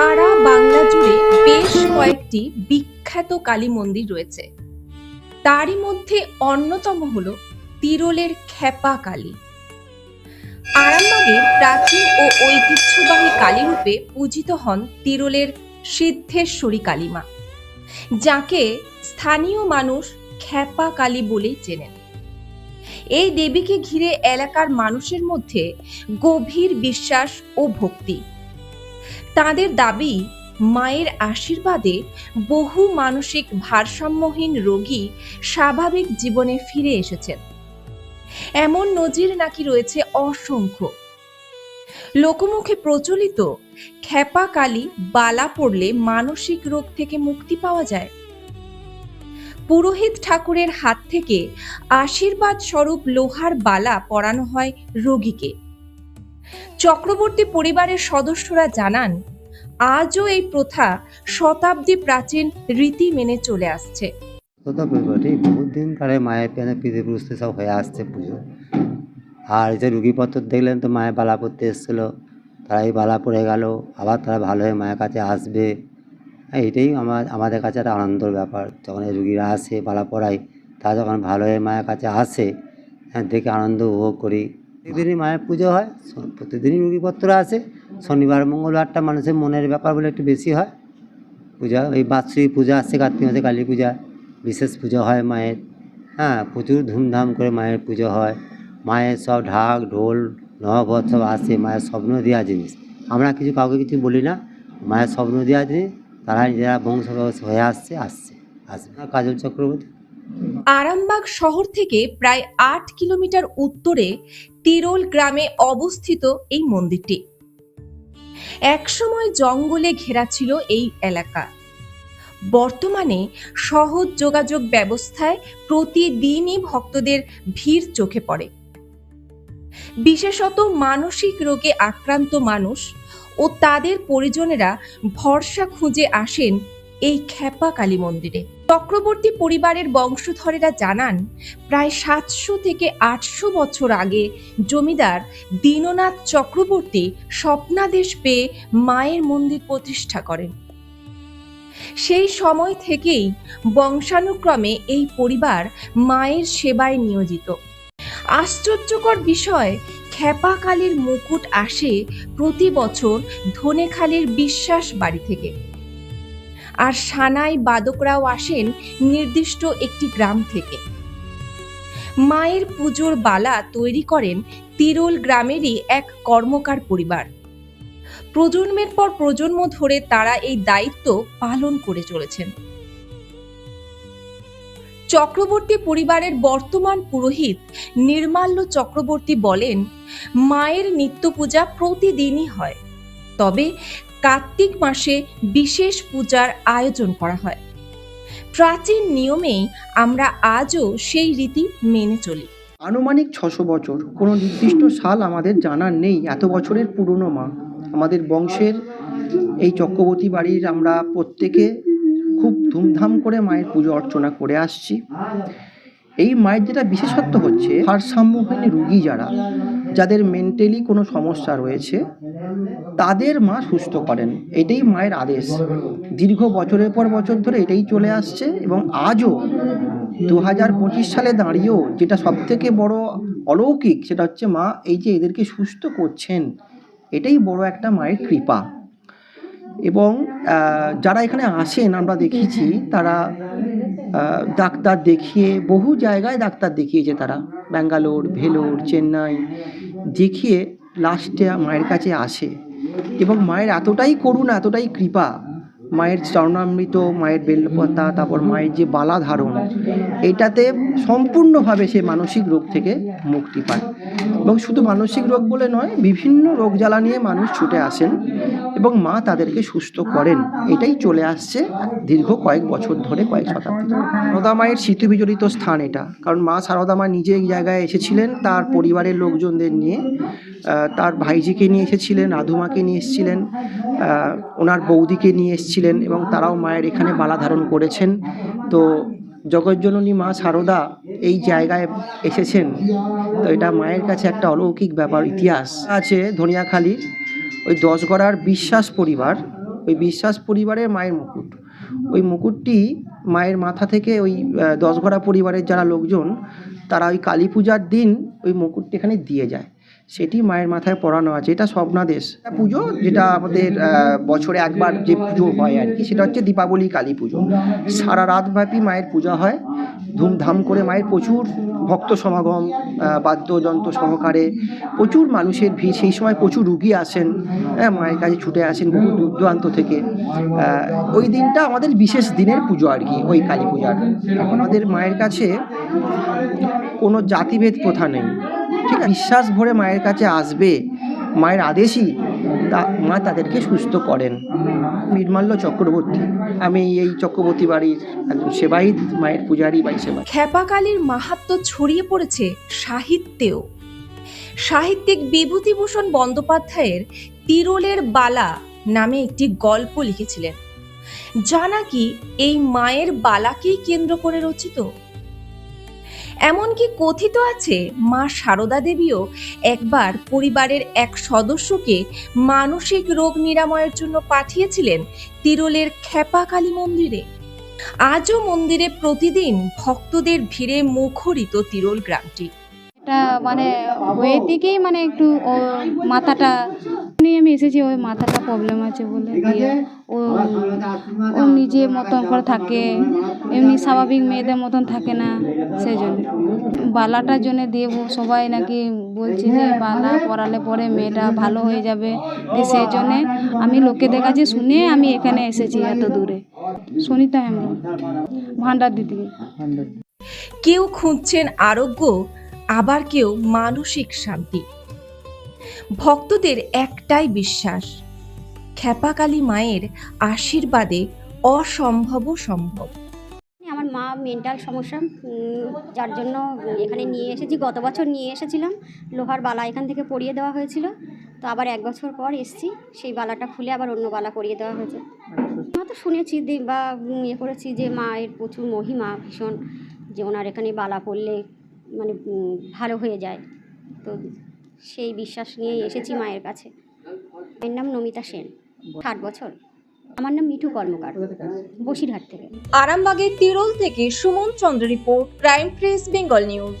সারা বাংলা জুড়ে বেশ কয়েকটি বিখ্যাত কালী মন্দির রয়েছে। তারই মধ্যে অন্যতম হল তিরোলের খেপা কালী। আরামবাগের প্রাচীন ও ঐতিহ্যবাহী কালী রূপে পূজিত হন তিরোলের সিদ্ধেশ্বরী কালীমা, যাকে স্থানীয় মানুষ খেপা কালী বলেই চেনেন। এই দেবীকে ঘিরে এলাকার মানুষের মধ্যে গভীর বিশ্বাস ও ভক্তি তাদের দাবি, মায়ের আশীর্বাদে বহু মানসিক ভারসাম্যহীন রোগী স্বাভাবিক জীবনে ফিরে এসেছেন। এমন নজির নাকি রয়েছে অসংখ্য। লোকমুখে প্রচলিত খেপা কালী বালা পড়লে মানসিক রোগ থেকে মুক্তি পাওয়া যায়। পুরোহিত ঠাকুরের হাত থেকে আশীর্বাদ স্বরূপ লোহার বালা পরানো হয় রোগীকে। চক্রবর্তী পরিবারের সদস্যরা জানান, আজও এই প্রথা শতাব্দী প্রাচীন রীতি মেনে চলে আসছে। মায়ের সব হয়ে আসছে আর যে রুগীপত্র দেখলেন তো মায়ের বালা পড়তে এসেছিল তারা এই বালা পড়ে গেল, আবার তারা ভালো হয়ে মায়ের কাছে আসবে। হ্যাঁ এটাই আমার আমাদের কাছে একটা আনন্দর ব্যাপার। যখন এই রুগীরা আসে, বালা পড়াই তারা যখন ভালো হয়ে মায়ের কাছে আসে হ্যাঁ দেখে আনন্দ উপভোগ করি। প্রতিদিনই মায়ের পুজো হয় প্রতিদিনই রুগীপত্র আসে। শনিবার, মঙ্গলবারটা মানুষের মনের ব্যাপার বলে একটু বেশি হয়। পূজা, এই বাৎসরিক পূজা আসছে, কার্তিক মাসে কালী পূজা, বিশেষ পুজো হয় মায়ের। হ্যাঁ প্রচুর ধুমধাম করে মায়ের পুজো হয়। মায়ের সব ঢাক, ঢোল নববধ সব আসে, মায়ের স্বপ্ন দেওয়া জিনিস। আমরা কিছু কাউকে কিছু বলি না, মায়ের স্বপ্ন দেওয়া জিনিস তারা নিজেরা বংশ হয়ে আসছে আসছে। আসবে কাজল চক্রবর্তী? আরামবাগ শহর থেকে প্রায় আট কিলোমিটার উত্তরে তিরোল গ্রামে অবস্থিত এই মন্দিরটি। একসময় জঙ্গলে ঘেরা ছিল এই এলাকা। বর্তমানে সহজ যোগাযোগ ব্যবস্থায় প্রতিদিনই ভক্তদের ভিড় চোখে পড়ে। বিশেষত মানসিক রোগে আক্রান্ত মানুষ ও তাদের পরিজনেরা ভরসা খুঁজে আসেন এই খেপা কালী মন্দিরে। চক্রবর্তী পরিবারের বংশধরেরা জানান, প্রায় সাতশো থেকে আটশো বছর আগে জমিদার দীননাথ চক্রবর্তী স্বপ্নাদেশ পেয়ে মায়ের মন্দির প্রতিষ্ঠা করেন। সেই সময় থেকেই বংশানুক্রমে এই পরিবার মায়ের সেবায় নিয়োজিত। আশ্চর্যকর বিষয় খেপা কালীর মুকুট আসে প্রতি বছর ধনেখালির বিশ্বাস বাড়ি থেকে। আর সানাই বাদকরাও আসেন নির্দিষ্ট একটি গ্রাম থেকে। মায়ের পুজোর বালা তৈরি করেন তিরোল গ্রামেরই এক কর্মকার পরিবার। প্রজন্মের পর প্রজন্ম ধরে তারা এই দায়িত্ব পালন করে চলেছেন। চক্রবর্তী পরিবারের বর্তমান পুরোহিত নির্মাল্য চক্রবর্তী বলেন, মায়ের নিত্য পূজা প্রতিদিনই হয়। তবে কার্তিক মাসে বিশেষ পূজার আয়োজন করা হয়। প্রাচীন নিয়মেই আমরা আজও সেই রীতি মেনে চলি। আনুমানিক ছশো বছর, কোনো নির্দিষ্ট সাল আমাদের জানার নেই, এত বছরের পুরনো মা। আমাদের বংশের এই চক্রবর্তী বাড়ির আমরা প্রত্যেকে খুব ধুমধাম করে মায়ের পুজো অর্চনা করে আসছি। এই মায়ের যেটা বিশেষত্ব হচ্ছে, ভারসাম্যহীন রুগী যারা যাদের মেন্টালি কোনো সমস্যা রয়েছে, তাদের মা সুস্থ করেন। এটাই মায়ের আদেশ। দীর্ঘ বছরের পর বছর ধরে এটাই চলে আসছে এবং আজও দু হাজার পঁচিশ সালে দাঁড়িয়েও যেটা সব থেকে বড় অলৌকিক সেটা হচ্ছে মা এই যে এদেরকে সুস্থ করছেন, এটাই বড় একটা মায়ের কৃপা। এবং যারা এখানে আসেন, আমরা দেখেছি তারা ডাক্তার দেখিয়ে বহু জায়গায় ডাক্তার দেখিয়েছে তারা। ব্যাঙ্গালোর, ভেলোর, চেন্নাই দেখিয়ে লাস্টে মায়ের কাছে আসে। এবং মায়ের এতটাই করুণা, এতটাই কৃপা, মায়ের চরণামৃত, মায়ের বেলপাতা, তারপর মায়ের যে বালা ধারণ এটাতে সম্পূর্ণভাবে সে মানসিক রোগ থেকে মুক্তি পায়। এবং শুধু মানসিক রোগ বলে নয়, বিভিন্ন রোগ জ্বালা নিয়ে মানুষ ছুটে আসেন এবং মা তাদেরকে সুস্থ করেন। এটাই চলে আসছে দীর্ঘ কয়েক বছর ধরে, কয়েক শতাব্দী ধরে। সারদা মায়ের স্মৃতি বিজড়িত স্থান এটা। কারণ মা সারদা মা নিজে এই জায়গায় এসেছিলেন, তার পরিবারের লোকজনদের নিয়ে। তার ভাইজিকে নিয়ে এসেছিলেন আধুমাকে নিয়ে এসেছিলেন ওনার বৌদিকে নিয়ে এসেছিলেন এবং তারাও মায়ের এখানে বালা ধারণ করেছেন। তো জগজ্জননী মা সারদা এই জায়গায় এসেছেন। তো এটা মায়ের কাছে একটা অলৌকিক ব্যাপার, ইতিহাস। আছে ধনিয়াখালীর ওই দশগড়ার বিশ্বাস পরিবার। ওই বিশ্বাস পরিবারের মায়ের মুকুট। ওই মুকুটটি মায়ের মাথা থেকে ওই দশগড়া পরিবারের যারা লোকজন, তারা ওই কালী পূজার দিন ওই মুকুটটি এখানে দিয়ে যায়। সেটি মায়ের মাথায় পড়ানো আছে, এটা স্বপ্নাদেশ পুজো, যেটা আমাদের বছরে একবার যে পুজো হয় আর কি, সেটা হচ্ছে দীপাবলি, কালী পুজো। সারা রাতব্যাপী মায়ের পূজা হয়। ধুমধাম করে মায়ের প্রচুর ভক্ত সমাগম বাদ্যযন্ত্র সহকারে প্রচুর মানুষের ভিড়। সেই সময় প্রচুর রুগী আসেন হ্যাঁ মায়ের কাছে ছুটে আসেন বহু দূর দূরান্ত থেকে। ওই দিনটা আমাদের বিশেষ দিনের পুজো আর কি, ওই কালী পূজার। আমাদের মায়ের কাছে কোনো জাতিভেদ প্রথা নেই। আছে বিশ্বাস ভরে মায়ের কাছে আসবে, মায়ের আদেশই তা, মা তাদেরকে সুস্থ করেন। নির্মাল্য চক্রবর্তী, আমি এই চক্রবর্তী বাড়ির একজন সেবায়িত, মায়ের পূজারী বাই সেবা খেপাকালীর মাহাত্ম্য ছড়িয়ে পড়েছে সাহিত্যেও। সাহিত্যিক বিভূতিভূষণ বন্দ্যোপাধ্যায়ের তিরোলের বালা নামে একটি গল্প লিখেছিলেন। যা নাকি এই মায়ের বালাকেই কেন্দ্র করে রচিত? এমনকি কথিত আছে, মা সারদা দেবীও একবার পরিবারের এক সদস্যকে মানসিক রোগ নিরাময়ের জন্য পাঠিয়েছিলেন তিরোলের খ্যাপাকালী মন্দিরে। আজও মন্দিরে প্রতিদিন ভক্তদের ভিড়ে মুখরিত তিরল গ্রামটি। এটা মানে ওয়ের দিকেই মানে একটু ও মাথাটা নিয়ে আমি এসেছি ওই মাথাটা প্রবলেম আছে বলে দিয়ে ও ও নিজে মতন করে থাকে এমনি স্বাভাবিক মেয়েদের মতন থাকে না সেই জন্য বালাটার জন্য দিয়ে সবাই নাকি বলছে যে বালা পরালে পরে মেয়েটা ভালো হয়ে যাবে। সেই জন্যে আমি লোকেদের কাছে শুনে আমি এখানে এসেছি এত দূরে। সুনিতা হেমব্রম ভান্ডার দিদি। কেউ খুঁজছেন আরোগ্য? আবার কেউ মানসিক শান্তি। ভক্তদের একটাই বিশ্বাস, খ্যাপাকালী মায়ের আশীর্বাদে অসম্ভব সম্ভব। আমার মা মেন্টাল সমস্যা যার জন্য এখানে নিয়ে এসেছি, গত বছর নিয়ে এসেছিলাম। লোহার বালা এখান থেকে পরিয়ে দেওয়া হয়েছিল। তো আবার এক বছর পর এসেছি, সেই বালাটা খুলে আবার অন্য বালা পরিয়ে দেওয়া হয়েছে। আমরা তো শুনেছি বা ইয়ে করেছি যে মায়ের প্রচুর মহিমা ভীষণ, যে ওনার এখানে বালা পড়লে মানে ভালো হয়ে যায়। তো সেই বিশ্বাস নিয়ে এসেছি মায়ের কাছে। মায়ের নাম নমিতা সেন, ষাট বছর। আমার নাম মিঠু কর্মকার, বসিরহাট থেকে। আরামবাগের তিরল থেকে Suman Chandra report, crime press, Bengal news.